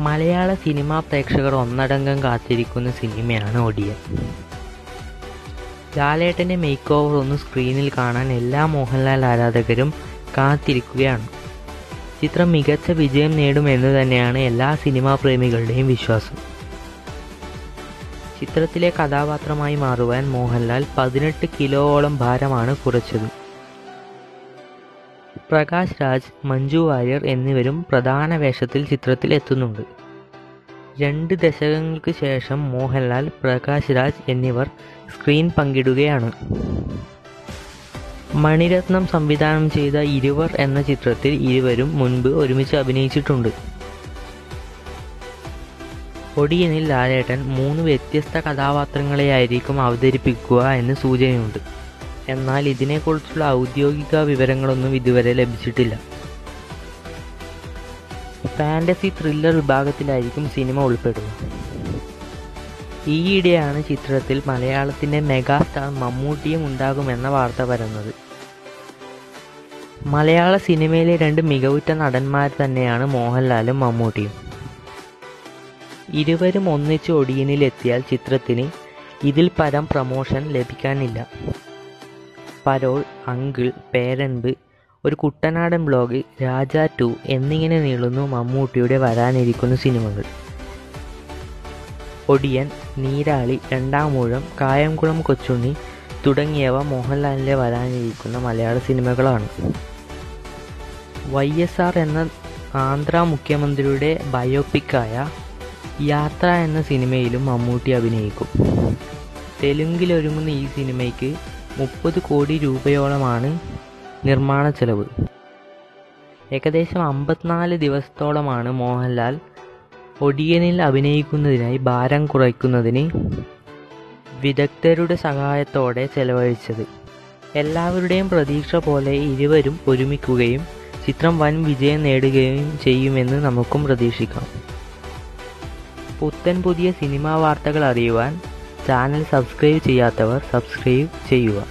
മലയാള cinema പ്രേക്ഷകർ ഒന്നടങ്കം കാത്തിരിക്കുന്ന സിനിമയാണ് ഒടിയൻ. ലാലേട്ടന്റെ മേക്ക് ഓവർ ഒന്ന് സ്ക്രീനിൽ കാണാൻ എല്ലാ മോഹൻലാൽ ആരാധകരും കാത്തിരിക്കുകയാണ്. ചിത്രം മികച്ച വിജയം നേടുമെന്ന് തന്നെയാണ് എല്ലാ സിനിമാ പ്രേമികളുടെയും വിശ്വാസം. ചിത്രത്തിലെ കഥാപാത്രമായി മാറുവാൻ മോഹൻലാൽ പതിനെട്ട് കിലോയോളം ഭാരമാണ് കുറച്ചത്. പ്രകാശ് രാജ് മഞ്ജു വാര്യർ എന്നിവരും പ്രധാന വേഷത്തിൽ ചിത്രത്തിൽ എത്തുന്നുണ്ട്. രണ്ട് ദശകങ്ങൾക്ക് ശേഷം മോഹൻലാൽ പ്രകാശ് രാജ് എന്നിവർ സ്ക്രീൻ പങ്കിടുകയാണ്. മണിരത്നം സംവിധാനം ചെയ്ത ഇരുവർ എന്ന ചിത്രത്തിൽ ഇരുവരും മുൻപ് ഒരുമിച്ച് അഭിനയിച്ചിട്ടുണ്ട്. ഒടിയനിൽ ലാലേട്ടൻ മൂന്ന് വ്യത്യസ്ത കഥാപാത്രങ്ങളെയായിരിക്കും അവതരിപ്പിക്കുക എന്ന് സൂചനയുണ്ട്. എന്നാൽ ഇതിനെക്കുറിച്ചുള്ള ഔദ്യോഗിക വിവരങ്ങളൊന്നും ഇതുവരെ ലഭിച്ചിട്ടില്ല. ഫാന്റസി ത്രില്ലർ വിഭാഗത്തിലായിരിക്കും സിനിമ ഉൾപ്പെടുക ഈയിടെയാണ് ചിത്രത്തിൽ മലയാളത്തിന്റെ മെഗാസ്റ്റാർ മമ്മൂട്ടിയും ഉണ്ടാകുമെന്ന വാർത്ത വരുന്നത്. മലയാള സിനിമയിലെ രണ്ട് മികവുറ്റ നടന്മാർ തന്നെയാണ് മോഹൻലാലും മമ്മൂട്ടിയും. ഇരുവരും ഒന്നിച്ച് ഒടിയനിലെത്തിയാൽ ചിത്രത്തിന് ഇതിൽ പരം promotion ലഭിക്കാനില്ല. Parole uncle Peranbu Oru Kuttanadan blog Raja to എന്നിങ്ങനെ നീളുന്നു മമ്മൂട്ടിയുടെ വരാനിരിക്കുന്ന സിനിമകൾ. ഒടിയൻ നീരാളി രണ്ടാമൂഴം കായംകുളം കൊച്ചുണ്ണി തുടങ്ങിയവ മോഹൻലാലിന്റെ വരാനിരിക്കുന്ന മലയാള സിനിമകളാണ്. വൈ എസ് ആർ എന്ന ആന്ധ്ര മുഖ്യമന്ത്രിയുടെ ബയോപിക്കായ യാത്ര എന്ന സിനിമയിലും മമ്മൂട്ടി അഭിനയിക്കും. തെലുങ്കിലൊരുങ്ങുന്ന ഈ സിനിമയ്ക്ക് മുപ്പത് കോടി രൂപയോളമാണ് നിർമ്മാണ ചെലവ്. ഏകദേശം അമ്പത്തിനാല് ദിവസത്തോളമാണ് മോഹൻലാൽ ഒടിയനിൽ അഭിനയിക്കുന്നതിനായി ഭാരം കുറയ്ക്കുന്നതിന് വിദഗ്ധരുടെ സഹായത്തോടെ ചെലവഴിച്ചത്. എല്ലാവരുടെയും പ്രതീക്ഷ പോലെ ഇരുവരും ഒരുമിക്കുകയും ചിത്രം വൻ വിജയം നേടുകയും ചെയ്യുമെന്ന് നമുക്കും പ്രതീക്ഷിക്കാം. പുത്തൻ പുതിയ സിനിമാ വാർത്തകൾ അറിയുവാൻ ചാനൽ സബ്സ്ക്രൈബ് ചെയ്യാത്തവർ സബ്സ്ക്രൈബ് ചെയ്യുക